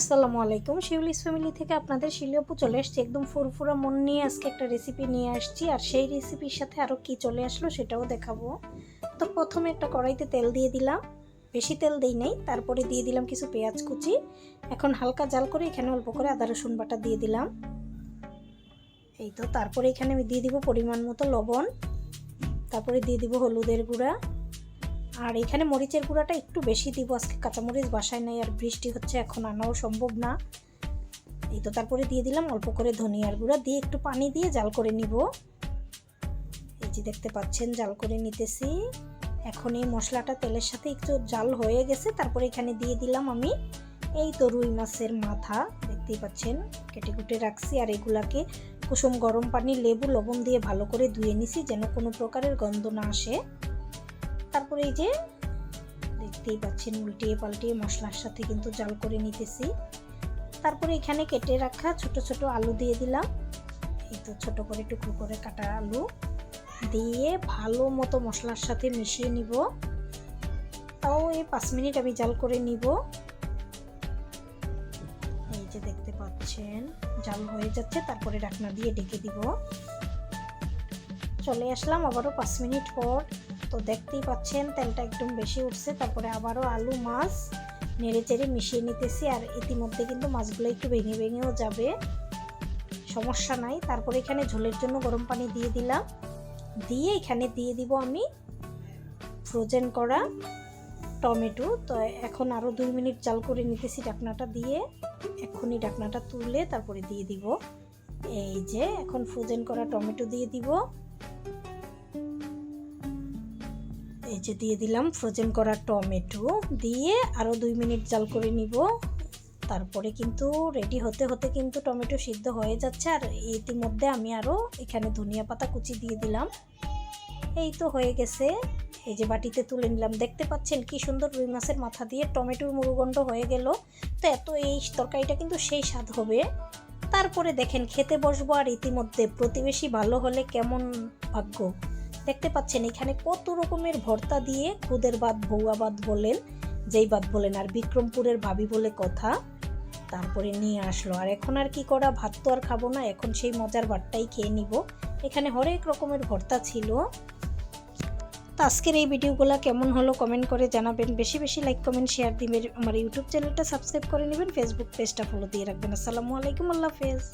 আসসালামু আলাইকুম। শিউলিস ফ্যামিলি থেকে আপনাদের শিলিয়াপু চলে আসছি একদম ফুরফুরা মন নিয়ে আজকে একটা রেসিপি নিয়ে আসছি। আর সেই রেসিপির সাথে আরও কি চলে আসলো সেটাও দেখাবো। তো প্রথমে একটা কড়াইতে তেল দিয়ে দিলাম। বেশি তেল দিই নাই, তারপরে দিয়ে দিলাম কিছু পেঁয়াজ কুচি। এখন হালকা জাল করে এখানে অল্প করে আদা, রসুন বাটা দিয়ে দিলাম। এই তো, তারপরে এখানে আমি দিয়ে দিব পরিমাণ মতো লবণ। তারপরে দিয়ে দিব হলুদের গুঁড়া। আর এখানে মরিচের গুঁড়াটা একটু বেশি দিব, আজকে কাঁচামরিচ বাসায় নাই আর বৃষ্টি হচ্ছে, এখন আনাও সম্ভব না। এই তো তারপরে দিয়ে দিলাম অল্প করে ধনিয়ার গুঁড়া, দিয়ে একটু পানি দিয়ে জাল করে নিব। এই যে দেখতে পাচ্ছেন, জাল করে নিতেছি। এখন এই মশলাটা তেলের সাথে একটু জাল হয়ে গেছে, তারপরে এখানে দিয়ে দিলাম আমি এই তো রুই মাছের মাথা, দেখতেই পাচ্ছেন, কেটে কুটে রাখছি। আর এগুলাকে কুসুম গরম পানি, লেবু, লবণ দিয়ে ভালো করে ধুয়ে নিছি, যেন কোনো প্রকারের গন্ধ না আসে। তারপরে এই যে দেখতেই পাচ্ছেন উল্টিয়ে পাল্টিয়ে মশলার সাথে কিন্তু জাল করে নিতেছি। তারপরে এখানে কেটে রাখা ছোট ছোট আলু দিয়ে দিলাম। এই তো ছোট করে টুকরো করে কাটা আলু। দিয়ে ভালো মতো মশলার সাথে মিশিয়ে নিব। তাও এই পাঁচ মিনিট আমি জাল করে নিব। এই যে দেখতে পাচ্ছেন, জাল হয়ে যাচ্ছে। তারপরে ডাকনা দিয়ে ডেকে দিব। চলে আসলাম আবারও পাঁচ মিনিট পর। তো দেখতেই পাচ্ছেন, তেলটা একদম বেশি উঠছে। তারপরে আবারও আলু, মাছ নেড়ে চেড়ে মিশিয়ে নিতেছি আর ইতিমধ্যে কিন্তু মাছগুলো একটু ভেঙে ভেঙেও যাবে। সমস্যা নাই। তারপরে এখানে ঝোলের জন্য গরম পানি দিয়ে দিলাম। দিয়ে এখানে দিয়ে দিব আমি ফ্রোজেন করা টমেটো। তো এখন আরও দুই মিনিট জাল করে নিতেছি ডাকনাটা দিয়ে। এক্ষুনি ডাকনাটা তুলে তারপরে দিয়ে দিব। এই যে, এখন ফ্রোজেন করা টমেটো দিয়ে দিব। এই যে দিয়ে দিলাম ফ্রোজেন করা টমেটো। দিয়ে আরও দুই মিনিট জাল করে নিব। তারপরে কিন্তু রেডি হতে হতে কিন্তু টমেটো সিদ্ধ হয়ে যাচ্ছে। আর ইতিমধ্যে আমি আরও এখানে ধনিয়া পাতা কুচি দিয়ে দিলাম। এই তো হয়ে গেছে। এই যে বাটিতে তুলে নিলাম। দেখতে পাচ্ছেন কি সুন্দর রুই মাছের মাথা দিয়ে টমেটোর মুরুগণ্ড হয়ে গেল। তো এত এই তরকারিটা কিন্তু সেই স্বাদ হবে। তারপরে দেখেন খেতে বসবো আর ইতিমধ্যে। প্রতিবেশী ভালো হলে কেমন ভাগ্য? দেখতে পাচ্ছেন, এখানে কত রকমের ভর্তা দিয়ে খুদের বাদ, ভৌয়া বাদ বলেন, যেই বাদ বলেন, আর বিক্রমপুরের ভাবি বলে কথা। তারপরে নিয়ে আসলো, আর এখন আর কি করা, ভাত তো আর খাব না, এখন সেই মজার ভাতটাই খেয়ে নিব। এখানে হরেক রকমের ভর্তা ছিল। তো আজকের এই ভিডিওগুলো কেমন হলো কমেন্ট করে জানাবেন। বেশি বেশি লাইক, কমেন্ট, শেয়ার দিবেন। আমার ইউটিউব চ্যানেলটা সাবস্ক্রাইব করে নেবেন। ফেসবুক পেজটা ফলো দিয়ে রাখবেন। আসসালামু আলাইকুম, আল্লাহ হাফেজ।